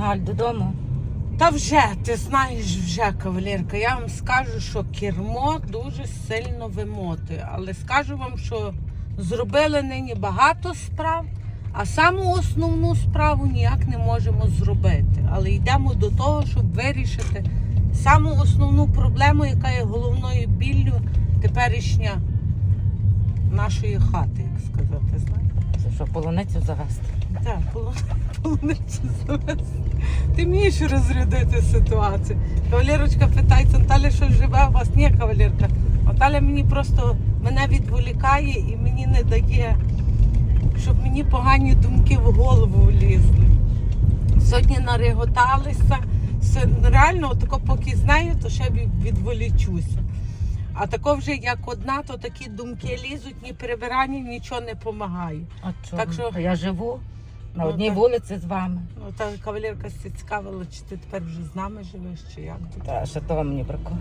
Галь, додому. Та вже, ти знаєш, вже кавалерка, я вам скажу, що кермо дуже сильно вимотує. Але скажу вам, що зробили нині багато справ, а саму основну справу ніяк не можемо зробити. Але йдемо до того, щоб вирішити саму основну проблему, яка є головною біллю теперішня нашої хати, як сказати. Що, полуницю завести? Так, полуницю завести. Ти вмієш розрядити ситуацію. Кавалерочка питається, Наталя що живе у вас? Ні, кавалерка. Наталя мені просто мене відволікає і мені не дає, щоб мені погані думки в голову влізли. Сьогодні нареготалися. Реально, отако поки знаю, то ще відволічуся. А тако вже як одна, то такі думки лізуть, ні прибирання, нічого не допомагає. А чого? Так що- Я живу на Ну, одній так. вулиці з вами. Ну, та кавалерка ся цікавила, чи ти тепер вже з нами живеш, чи як тут. Та ще того мені бракує.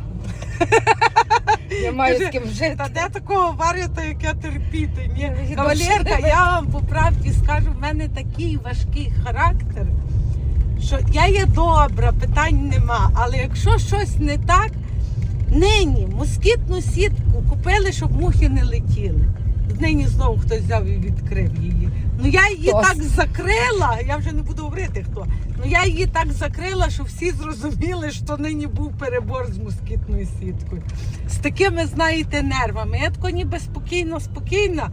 Я маю з ким жити. Та де такого варіата, як я терпіти? Ні. Кавалерка, я вам по правді скажу, в мене такий важкий характер, що я є добра, питань нема. Але якщо щось не так, нині москітну сітку купили, щоб мухи не летіли. Нині знову хтось взяв і відкрив її. Ну я її Хтось. так закрила, я вже не буду говорити хто. Ну я її так закрила, що всі зрозуміли, що нині був перебор з москітною сіткою. З такими, знаєте, нервами. Я тако ніби спокійно, спокійна,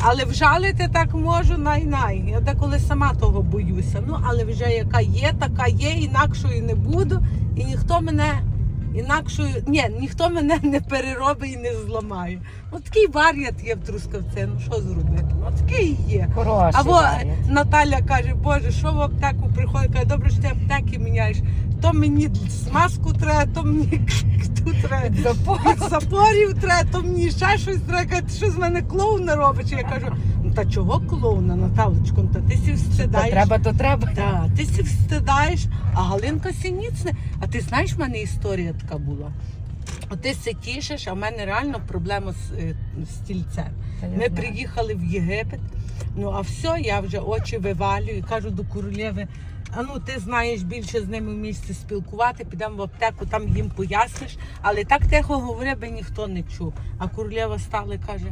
але вжалити так можу най-най. Я деколи сама того боюся. Ну, але вже яка є, така є, інакшою не буду. І ніхто мене інакшою, ні, ніхто мене не переробить і не зламає. От такий варіант є в Трускавці, ну що зробити? От такий є. Хороший Або варіант. Наталя каже, Боже, що в аптеку приходить? Каже, добре, що ти аптеки міняєш. То мені смазку треба, то мені тут треба. Від запорів треба, то мені ще щось треба. Каже, ти що з мене клоуна робиш? Я кажу, та чого клоуна, Наталочко? Та ти сі Та встидаєш. треба, то треба. Та, ти сі встидаєш, а Галинка Сініцне. А ти знаєш, в мене історія така була. Ти се тішиш, а в мене реально проблема з, е, стільцем. Ми приїхали в Єгипет. Ну а все, я вже очі вивалюю і кажу до королеви. А ну ти знаєш більше з ними в місті спілкувати, підемо в аптеку, там їм поясниш. Але так тихо говори, би ніхто не чув. А королева стала і каже: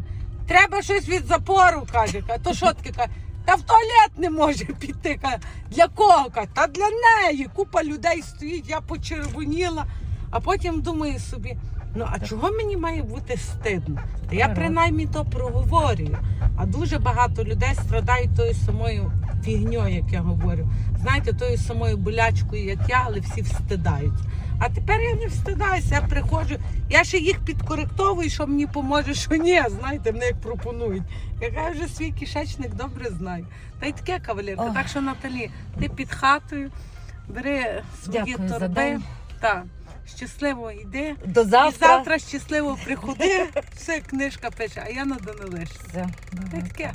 треба щось від запору, каже. То що таке? Каже, Та в туалет не може піти. Каже, для кого? Каже, Та для неї. Купа людей стоїть, я почервоніла. А потім думаю собі, ну а чого мені має бути стидно? Та я принаймні то проговорюю. А дуже багато людей страдають тою самою фігньою, як я говорю. Знаєте, тою самою болячкою, як я, але всі встидаються. А тепер я не встидаюся, я приходжу, я ще їх підкоректовую, що мені поможе, що ні. Знаєте, мене як пропонують. Яка вже свій кишечник добре знаю. Та й таке кавалерка. Ох. Так що Наталі, ти під хатою, бери свої Дякую за торби. день. Так, щасливо йди. До завтра. І завтра. щасливо приходи. Все, книжка пише, а я на Данилишці. Все. Та й таке.